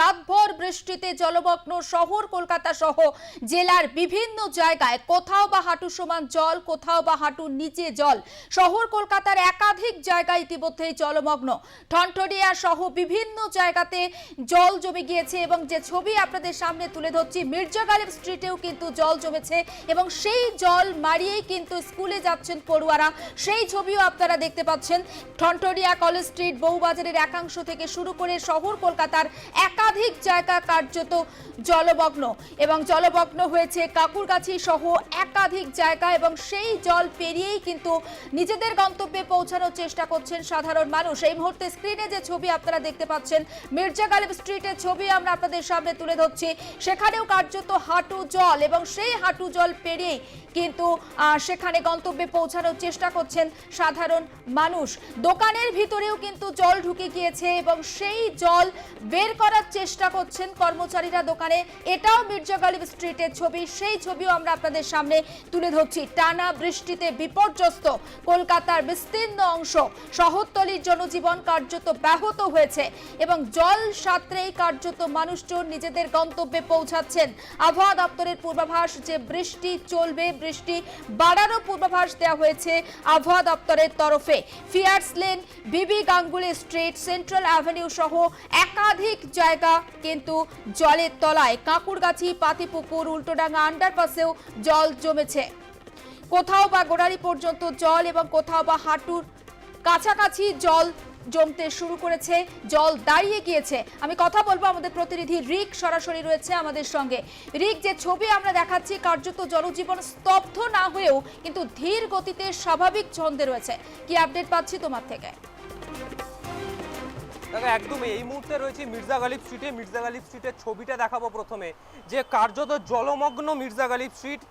রাতভর বৃষ্টিতে জলমগ্ন শহর কলকাতা সহ জেলার বিভিন্ন জায়গায়। কোথাও বা হাঁটু সমান জল, কোথাও বা হাঁটু নিচে জল। শহর কলকাতার একাধিক জায়গায় ইতিমধ্যেই জলমগ্ন। ঠনঠনিয়া সহ বিভিন্ন জায়গাতে জল জমে গিয়েছে এবং যে ছবি আপনাদের সামনে তুলে ধরছি, মির্জা গালিব স্ট্রিটেও কিন্তু জল জমেছে এবং সেই জল মারিয়েই কিন্তু স্কুলে যাচ্ছেন পড়ুয়ারা। সেই ছবিও আপনারা দেখতে পাচ্ছেন। ঠনঠনিয়া কলেজ স্ট্রিট বউবাজারের একাংশ থেকে শুরু করে শহর কলকাতার একাধিক জায়গা কার্যত জলমগ্ন এবং জলমগ্ন হয়েছে কাকুরগাছি সহ একাধিক জায়গা এবং সেই জল পেরিয়েই কিন্তু নিজেদের গন্তব্যে পৌঁছানোর চেষ্টা করছেন সাধারণ মানুষ। এই মুহূর্তে স্ক্রিনে যে ছবি আপনারা দেখতে পাচ্ছেন, মির্জা গালিব স্ট্রিটের ছবি আমরা আপনাদের সামনে তুলে ধরছি। সেখানেও কার্যত হাঁটু জল এবং সেই হাঁটু জল পেরিয়েই কিন্তু সেখানে গন্তব্যে পৌঁছানোর চেষ্টা করছেন সাধারণ মানুষ। দোকানের ভিতরেও কিন্তু জল ঢুকে গিয়েছে এবং সেই জল বের করার চেষ্টা করছেন কর্মচারীরা দোকানে। এটাও মির্জা গালিব স্ট্রিটের ছবি। সেই ছবিও আমরা আপনাদের সামনে তুলে ধরছি। টানা বৃষ্টিতে বিপর্যস্ত কলকাতার বিস্তীর্ণ অংশ। শহরতলির জনজীবন কার্যত ব্যাহত হয়েছে এবং জল সাঁতরেই কার্যত মানুষজন নিজেদের গন্তব্যে পৌঁছাচ্ছেন। আবহাওয়া দপ্তরের পূর্বাভাস যে বৃষ্টি চলবে, বৃষ্টি বাড়ারও পূর্বাভাস দেওয়া হয়েছে আবহাওয়া দপ্তরের তরফে। ফিয়ার্স লেন, বিবি গাঙ্গুলি স্ট্রিট, সেন্ট্রাল অ্যাভিনিউ সহ একাধিক জায়গা কিন্তু জলের তলায় কাঁকুরগাছি, পাতিপুকুর, উল্টোডাঙ্গা আন্ডারপাসেও জল জমেছে। কোথাও বা গোড়ারি পর্যন্ত জল এবং কোথাও বা হাঁটুর কাছাকাছি জল জমতে শুরু করেছে, জল দাঁড়িয়ে গিয়েছে। আমি কথা বলব আমাদের প্রতিনিধি রিক, সরাসরি রয়েছে আমাদের সঙ্গে। রিক, যে ছবি আমরা দেখাচ্ছি কার্যত জনজীবন স্তব্ধ না হয়েও কিন্তু ধীর গতিতে স্বাভাবিক ছন্দে রয়েছে। কি আপডেট পাচ্ছি তোমার থেকে? দেখো একদম এই মুহূর্তে রয়েছে মির্জা গালিব স্ট্রিটে মির্জা গালিব স্ট্রিটের ছবিটা দেখাবো প্রথমে। যে কার্যত জলমগ্ন মির্জা গালিব স্ট্রিট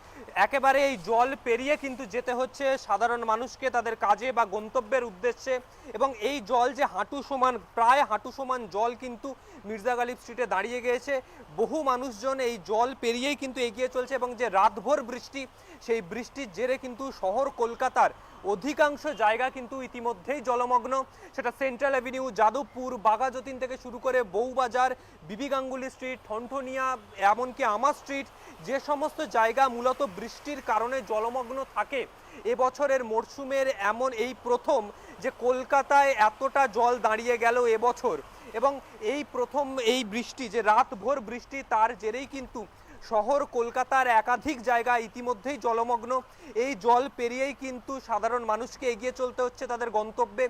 একেবারে এই জল পেরিয়ে কিন্তু যেতে হচ্ছে সাধারণ মানুষকে তাদের কাজে বা গন্তব্যের উদ্দেশ্যে। এবং এই জল যে হাঁটু সমান, প্রায় হাঁটু সমান জল কিন্তু মির্জা গালিব স্ট্রিটে দাঁড়িয়ে গিয়েছে। বহু মানুষজন এই জল পেরিয়েই কিন্তু এগিয়ে চলছে এবং যে রাতভর বৃষ্টি, সেই বৃষ্টির জেরে কিন্তু শহর কলকাতার অধিকাংশ জায়গা কিন্তু ইতিমধ্যেই জলমগ্ন। সেটা সেন্ট্রাল অ্যাভিনিউ, যাদবপুর বাঘাযতীন থেকে শুরু করে বউবাজার বিবি গাঙ্গুলি স্ট্রিট ঠনঠনিয়া, এমনকি আমা স্ট্রিট যে সমস্ত জায়গা মূলত বৃষ্টির কারণে জলমগ্ন থাকে। এবছরের মরশুমের এমন এই প্রথম যে কলকাতায় এতটা জল দাঁড়িয়ে গেল এবছর। এবং এই প্রথম এই বৃষ্টি, যে রাতভর বৃষ্টি, তার জেরেই কিন্তু শহর কলকাতার একাধিক জায়গা ইতিমধ্যেই জলমগ্ন। এই জল পেরিয়েই কিন্তু সাধারণ মানুষকে এগিয়ে চলতে হচ্ছে তাদের গন্তব্যে।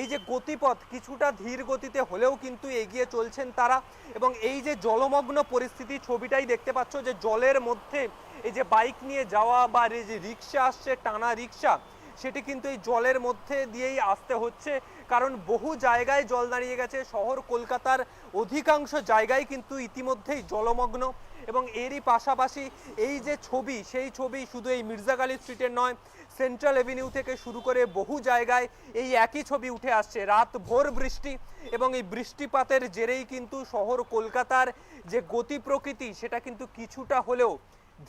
এই যে গতিপথ কিছুটা ধীর গতিতে হলেও কিন্তু এগিয়ে চলছেন তারা এবং এই যে জলমগ্ন পরিস্থিতি ছবিটাই দেখতে পাচ্ছ যে জলের মধ্যে এই যে বাইক নিয়ে যাওয়া বা এই যে রিক্সা আসছে, টানা রিক্সা, সেটি কিন্তু এই জলের মধ্যে দিয়েই আসতে হচ্ছে। কারণ বহু জায়গায় জল দাঁড়িয়ে গেছে। শহর কলকাতার অধিকাংশ জায়গায় কিন্তু ইতিমধ্যেই জলমগ্ন। এবং এরই পাশাপাশি এই যে ছবি, সেই ছবি শুধু এই মির্জা গালি স্ট্রিটের নয়, সেন্ট্রাল এভিনিউ থেকে শুরু করে বহু জায়গায় এই একই ছবি উঠে আসছে। রাত ভোর বৃষ্টি এবং এই বৃষ্টিপাতের জেরেই কিন্তু শহর কলকাতার যে গতি প্রকৃতি সেটা কিন্তু কিছুটা হলেও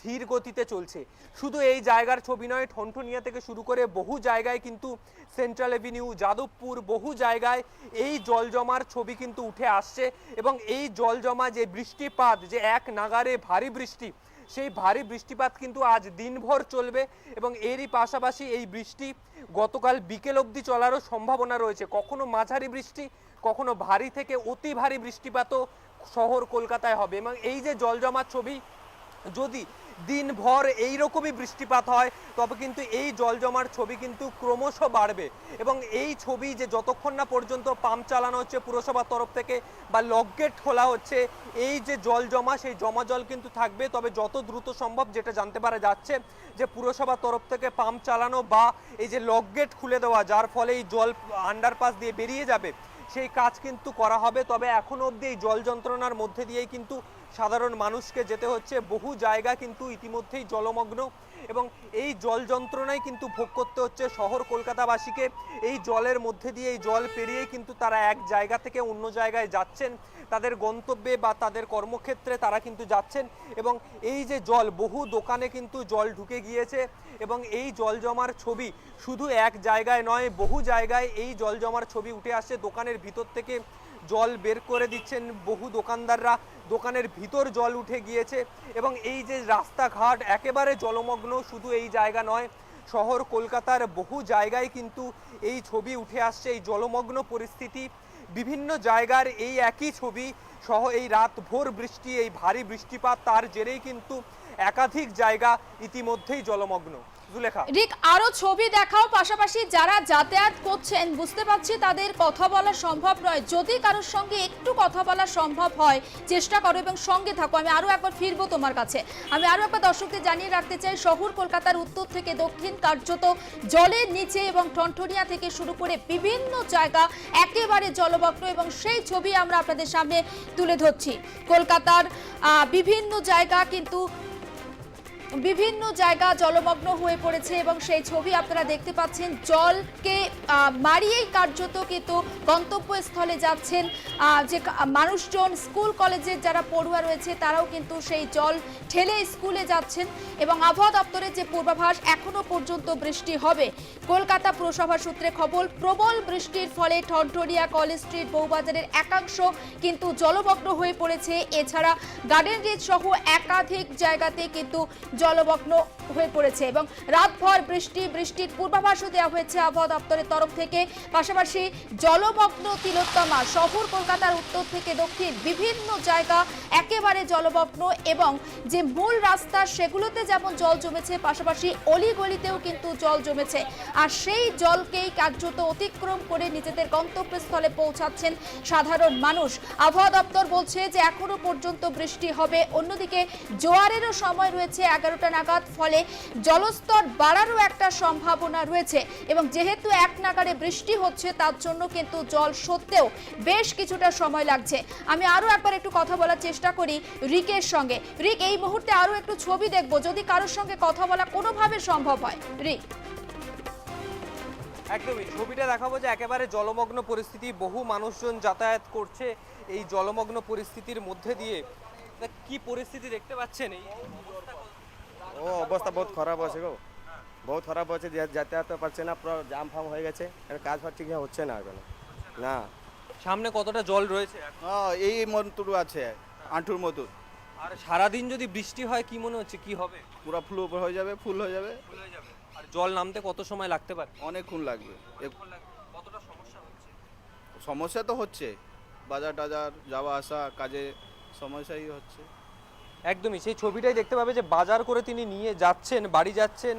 ধীর গতিতে চলছে। শুধু এই জায়গার ছবি নয়, ঠনঠনিয়া থেকে শুরু করে বহু জায়গায় কিন্তু সেন্ট্রাল এভিনিউ যাদবপুর, বহু জায়গায় এই জল জমার ছবি কিন্তু উঠে আসছে এবং এই জল জমা যে বৃষ্টিপাত, যে এক নাগারে ভারী বৃষ্টি, সেই ভারী বৃষ্টিপাত কিন্তু আজ দিনভর চলবে এবং এরই পাশাপাশি এই বৃষ্টি গতকাল বিকেল অবধি চলারও সম্ভাবনা রয়েছে। কখনো মাঝারি বৃষ্টি, কখনো ভারী থেকে অতি ভারী বৃষ্টিপাতও শহর কলকাতায় হবে এবং এই যে জল জমার ছবি যদি দিনভর এই রকমই বৃষ্টিপাত হয়, তবে কিন্তু এই জল জমার ছবি কিন্তু ক্রমশ বাড়বে। এবং এই ছবি যে যতক্ষণ না পর্যন্ত পাম্প চালানো হচ্ছে পুরসভার তরফ থেকে বা লকগেট খোলা হচ্ছে, এই যে জল জমা সেই জমা জল কিন্তু থাকবে। তবে যত দ্রুত সম্ভব যেটা জানতে পারা যাচ্ছে যে পুরসভার তরফ থেকে পাম্প চালানো বা এই যে লকগেট খুলে দেওয়া, যার ফলে এই জল আন্ডারপাস দিয়ে বেরিয়ে যাবে, সেই কাজ কিন্তু করা হবে। তবে এখনও অবধি এই জল যন্ত্রণার মধ্যে দিয়েই কিন্তু সাধারণ মানুষকে যেতে হচ্ছে। বহু জায়গা কিন্তু ইতিমধ্যেই জলমগ্ন এবং এই জল যন্ত্রণাই কিন্তু ভোগ করতে হচ্ছে শহর কলকাতাবাসীকে। এই জলের মধ্যে দিয়ে এই জল পেরিয়েই কিন্তু তারা এক জায়গা থেকে অন্য জায়গায় যাচ্ছেন। তাদের গন্তব্যে বা তাদের কর্মক্ষেত্রে তারা কিন্তু যাচ্ছেন এবং এই যে জল, বহু দোকানে কিন্তু জল ঢুকে গিয়েছে এবং এই জল জমার ছবি শুধু এক জায়গায় নয়, বহু জায়গায় এই জল জমার ছবি উঠে আসছে। দোকানের ভিতর থেকে জল বের করে দিচ্ছেন বহু দোকানদাররা। দোকানের ভিতর জল উঠে গিয়েছে এবং এই যে রাস্তাঘাট একেবারে জলমগ্ন শুধু এই জায়গা নয়, শহর কলকাতার বহু জায়গায় কিন্তু এই ছবি উঠে আসছে, এই জলমগ্ন পরিস্থিতি। বিভিন্ন জায়গার এই একই ছবি, সহ এই রাত ভোর বৃষ্টি, এই ভারী বৃষ্টিপাত, তার জেরেই কিন্তু একাধিক জায়গা ইতিমধ্যেই জলমগ্ন। রিক, আরও ছবি দেখাও, পাশাপাশি যারা যাতায়াত করছেন, বুঝতে পারছি তাদের কথা বলা সম্ভব নয়। যদি কারোর সঙ্গে একটু কথা বলা সম্ভব হয়, চেষ্টা করো এবং সঙ্গে থাকো। আমি আরও একবার ফিরবো তোমার কাছে। আমি আরও একবার দর্শকদের জানিয়ে রাখতে চাই, শহর কলকাতার উত্তর থেকে দক্ষিণ কার্যত জলের নিচে এবং টনটনিয়া থেকে শুরু করে বিভিন্ন জায়গা একেবারে জলমগ্ন এবং সেই ছবি আমরা আপনাদের সামনে তুলে ধরছি। কলকাতার বিভিন্ন জায়গা কিন্তু বিভিন্ন জায়গা জলমগ্ন হয়ে পড়েছে এবং সেই ছবি আপনারা দেখতে পাচ্ছেন। জলকে মারিয়েই কার্যত কিন্তু গন্তব্যস্থলে যাচ্ছেন। যে মানুষজন স্কুল, কলেজের যারা পড়ুয়া রয়েছে, তারাও কিন্তু সেই জল ঠেলে স্কুলে যাচ্ছেন এবং আবহাওয়া দপ্তরের যে পূর্বাভাস এখনও পর্যন্ত বৃষ্টি হবে। কলকাতা পুরসভা সূত্রে খবর, প্রবল বৃষ্টির ফলে ঠনঠনিয়া কলেজ স্ট্রিট, বউবাজারের একাংশ কিন্তু জলমগ্ন হয়ে পড়েছে। এছাড়া গার্ডেন রিচ সহ একাধিক জায়গাতে কিন্তু জলমগ্ন হয়ে পড়েছে এবং রাতভর বৃষ্টি, বৃষ্টির পূর্বাভাসও দেওয়া হয়েছে আবহাওয়া দপ্তরের তরফ থেকে। পাশাপাশি জলমগ্ন তিলোত্তমা শহর, কলকাতার উত্তর থেকে দক্ষিণ, বিভিন্ন জায়গা একেবারে জলমগ্ন এবং যে মূল রাস্তা সেগুলোতে যেমন জল জমেছে, পাশাপাশি অলিগলিতেও কিন্তু জল জমেছে। আর সেই জলকেই কার্যত অতিক্রম করে নিজেদের গন্তব্যস্থলে পৌঁছাচ্ছেন সাধারণ মানুষ। আবহাওয়া দপ্তর বলছে যে, এখনও পর্যন্ত বৃষ্টি হবে। অন্যদিকে জোয়ারেরও সময় রয়েছে এগারোটা নাগাদ, ফলে জলস্তর বাড়ারও একটা সম্ভাবনা রয়েছে। এবং যেহেতু এক নাগারে বৃষ্টি হচ্ছে, তার জন্য কিন্তু জল সত্ত্বেও বেশ কিছুটা সময় লাগছে। আমি আরও একবার একটু কথা বলার চেষ্টা করি রিকের সঙ্গে। রিক, এই মুহূর্তে আরও একটু ছবি দেখব, যদি কারোর সঙ্গে কথা বলা কোনোভাবে সম্ভব হয়। রিক। একদমই, ছবিটা দেখাবো যে একেবারে জলমগ্ন পরিস্থিতি, বহু মানুষজন যাতায়াত করছে এই জলমগ্ন পরিস্থিতির মধ্যে দিয়ে। কি পরিস্থিতি দেখতে পাচ্ছেন এই ও অবস্থা বহুত খারাপ আছে গো। বহুত খারাপ আছে যাতায়াত পারছে না পুরো জাম ফাম হয়ে গেছে। এর কাজ ফাজ ঠিক হচ্ছে না এখন। না। সামনে কতটা জল রয়েছে? হ্যাঁ এই মন্তুর আছে আঁঠুর মতো। আর সারাদিন যদি বৃষ্টি হয় কি মনে হচ্ছে কি হবে? পুরো ফুল উপর হয়ে যাবে ফুল হয়ে যাবে। ফুল হয়ে যাবে। আর জল নামতে কত সময় লাগতে পারে? অনেকক্ষণ লাগবে। কতটা সমস্যা হচ্ছে? সমস্যা তো হচ্ছে। বাজার টাজার যাওয়া আসা কাজে সমস্যাই হচ্ছে। একদমই, সেই ছবিটাই দেখতে পাবে যে বাজার করে তিনি নিয়ে যাচ্ছেন, বাড়ি যাচ্ছেন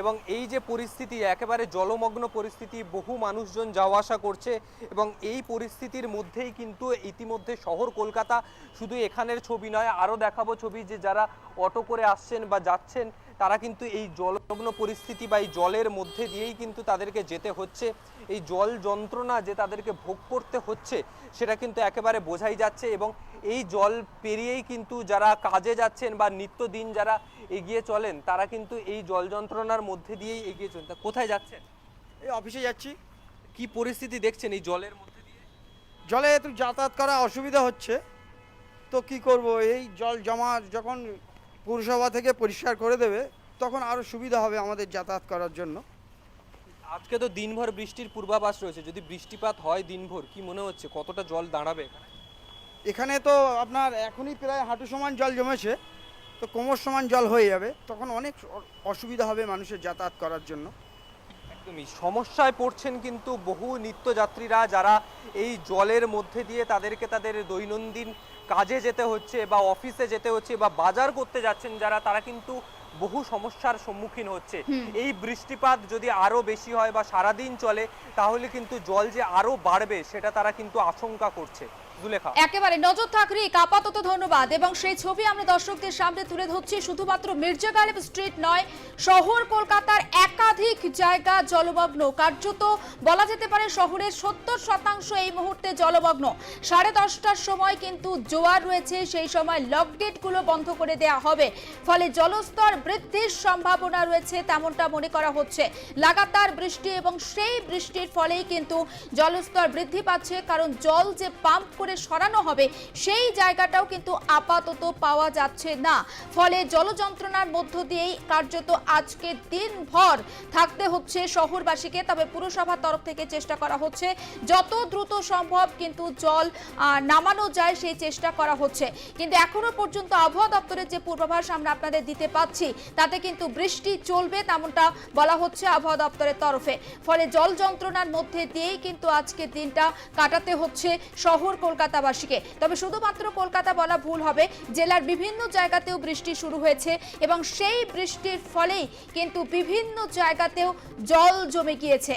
এবং এই যে পরিস্থিতি, একেবারে জলমগ্ন পরিস্থিতি, বহু মানুষজন যাওয়া আসা করছে এবং এই পরিস্থিতির মধ্যেই কিন্তু ইতিমধ্যে শহর কলকাতা শুধু এখানের ছবি নয়, আরও দেখাবো ছবি যে যারা অটো করে আসছেন বা যাচ্ছেন, তারা কিন্তু এই জলমগ্ন পরিস্থিতি বা এই জলের মধ্যে দিয়েই কিন্তু তাদেরকে যেতে হচ্ছে। এই জল যন্ত্রণা যে তাদেরকে ভোগ করতে হচ্ছে, সেটা কিন্তু একেবারে বোঝাই যাচ্ছে এবং এই জল পেরিয়েই কিন্তু যারা কাজে যাচ্ছেন বা নিত্যদিন যারা এগিয়ে চলেন তারা কিন্তু এই জল যন্ত্রণার মধ্যে দিয়েই এগিয়ে চলেন। তা কোথায় যাচ্ছেন? এই অফিসে যাচ্ছি। কি পরিস্থিতি দেখছেন এই জলের মধ্যে দিয়ে? জলে একটু যাতায়াত করা অসুবিধা হচ্ছে। তো কি করব? এই জল জমা যখন পুরসভা থেকে পরিষ্কার করে দেবে তখন আরও সুবিধা হবে আমাদের যাতায়াত করার জন্য। আজকে তো দিনভর বৃষ্টির পূর্বাভাস রয়েছে। যদি বৃষ্টিপাত হয় দিনভর কি মনে হচ্ছে? কতটা জল দাঁড়াবে এখানে তো আপনার এখনই প্রায় হাঁটু সমান জল জমেছে তো কোমর সমান জল হয়ে যাবে তখন অনেক অসুবিধা হবে মানুষের যাতায়াত করার জন্য। একদমই সমস্যায় পড়ছেন কিন্তু বহু নিত্যযাত্রীরা যারা এই জলের মধ্যে দিয়ে তাদেরকে তাদের দৈনন্দিন কাজে যেতে হচ্ছে বা অফিসে যেতে হচ্ছে বা বাজার করতে যাচ্ছেন যারা তারা কিন্তু বহু সমস্যার সম্মুখীন হচ্ছে। এই বৃষ্টিপাত যদি আরও বেশি হয় বা সারাদিন চলে তাহলে কিন্তু জল যে আরও বাড়বে সেটা তারা কিন্তু আশঙ্কা করছে। একেবারে নজর থাক আপাতত ধন্যবাদ। এবং সেই ছবি আমরা দর্শকদের সামনে তুলে ধরছি, শুধুমাত্র মির্জা গালিব স্ট্রিট নয়, শহর কলকাতার একাধিক জায়গা জলমগ্ন। কার্যত বলা যেতে পারে শহরের সত্তর শতাংশ এই মুহূর্তে জলমগ্ন। সাড়ে দশটার সময় কিন্তু জোয়ার রয়েছে, সেই সময় লকগেটগুলো বন্ধ করে দেওয়া হবে। ফলে জলস্তর বৃদ্ধির সম্ভাবনা রয়েছে, তেমনটা মনে করা হচ্ছে। লাগাতার বৃষ্টি এবং সেই বৃষ্টির ফলেই কিন্তু জলস্তর বৃদ্ধি পাচ্ছে, কারণ জল যে পাম্প করে সরানো হবে, সেই জায়গাটাও কিন্তু আপাতত পাওয়া যাচ্ছে না। ফলে জল যন্ত্রণার মধ্য দিয়েই কার্যত আজকে দিনভর থাকতে হচ্ছে শহরবাসীকে, তবে পুরসভার তরফ থেকে চেষ্টা করা হচ্ছে। যত দ্রুত সম্ভব কিন্তু জল নামানো যায় সেই চেষ্টা করা হচ্ছে। কিন্তু এখনও পর্যন্ত আবহাওয়া দপ্তরের যে পূর্বাভাস আমরা আপনাদের দিতে পাচ্ছি, তাতে কিন্তু বৃষ্টি চলবে তেমনটা বলা হচ্ছে আবহাওয়া দপ্তরের তরফে। ফলে জল যন্ত্রণার মধ্যে দিয়েই কিন্তু আজকের দিনটা কাটাতে হচ্ছে শহর কলকাতাবাসীকে। তবে শুধুমাত্র কলকাতা বলা ভুল হবে, জেলার বিভিন্ন জায়গাতেও বৃষ্টি শুরু হয়েছে এবং সেই বৃষ্টির ফলেই কিন্তু বিভিন্ন জায়গাতেও জল জমে গিয়েছে।